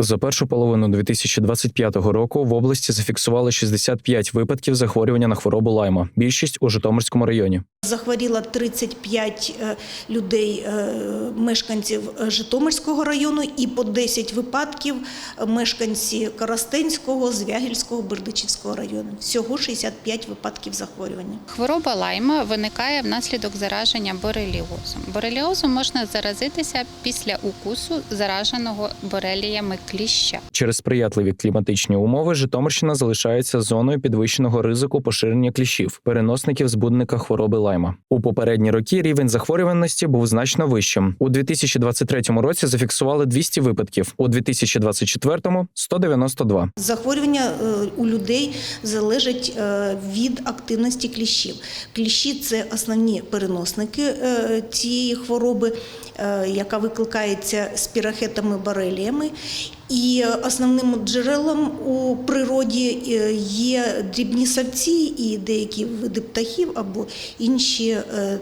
За першу половину 2025 року в області зафіксували 65 випадків захворювання на хворобу лайма. Більшість у Житомирському районі. Захворіло 35 е, людей, е, мешканців е, Житомирського району, і по 10 випадків мешканці Коростенського, Звягільського, Бердичівського району. Всього 65 випадків захворювання. Хвороба лайма виникає внаслідок зараження бореліозом. Бореліозом можна заразитися після укусу зараженого бореліями кліща. Через сприятливі кліматичні умови Житомирщина залишається зоною підвищеного ризику поширення кліщів, переносників збудника хвороби лайма. У попередні роки рівень захворюваності був значно вищим. У 2023 році зафіксували 200 випадків, у 2024 – 192. Захворювання е, у людей залежить е, від активності кліщів. Кліщі це основні переносники е, цієї хвороби, яка викликається спірахетами бореліями. І основним джерелом у природі е, є дрібні савці і деякі види птахів або інші, е,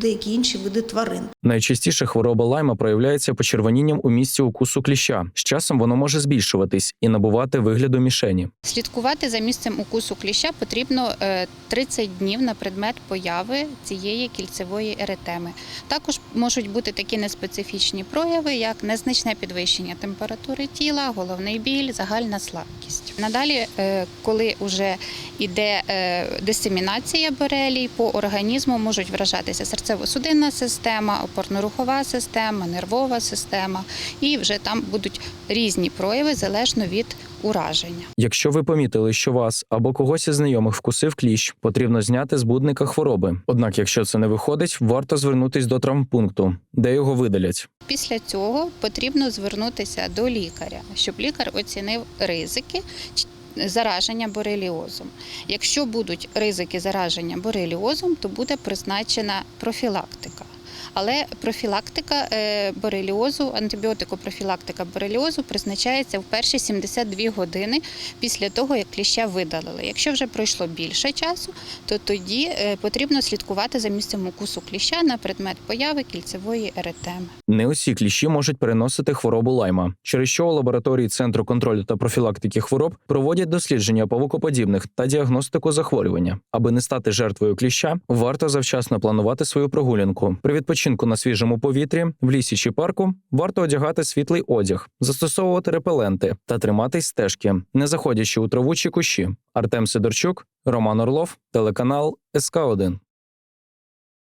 деякі інші види тварин. Найчастіше хвороба лайма проявляється почервонінням у місці укусу кліща. З часом воно може збільшуватись і набувати вигляду мішені. Слідкувати за місцем укусу кліща потрібно е, 30 днів на предмет появи цієї кільцевої еретеми. Також можуть бути такі неспецифічні прояви, як незначне підвищення температури тіла, головний біль, загальна слабкість. Надалі, е, коли вже йде е, дисемінація борелій по організму, можуть вражатися серцево-судинна система, опорно-рухова система, нервова система, і вже там будуть різні прояви залежно від ураження. Якщо ви помітили, що вас або когось із знайомих вкусив кліщ, потрібно зняти збудника хвороби. Однак, якщо це не виходить, варто звернутись до травмпункту, де його видалять. Після цього потрібно звернутися до лікаря, щоб лікар оцінив ризики зараження бореліозом. Якщо будуть ризики зараження бореліозом, то буде призначена профілактика. Але профілактика е, бореліозу, антибіотикопрофілактика бореліозу призначається в перші 72 години після того, як кліща видалили. Якщо вже пройшло більше часу, то тоді е, потрібно слідкувати за місцем укусу кліща на предмет появи кільцевої еретеми. Не усі кліщі можуть переносити хворобу лайма, через що у лабораторії Центру контролю та профілактики хвороб проводять дослідження павукоподібних та діагностику захворювання. Аби не стати жертвою кліща, варто завчасно планувати свою прогулянку. При відпочинку на свіжому повітрі, в лісі чи парку варто одягати світлий одяг, застосовувати репеленти та триматись стежки, не заходячи у траву чи кущі. Артем Сидорчук, Роман Орлов, телеканал СК 1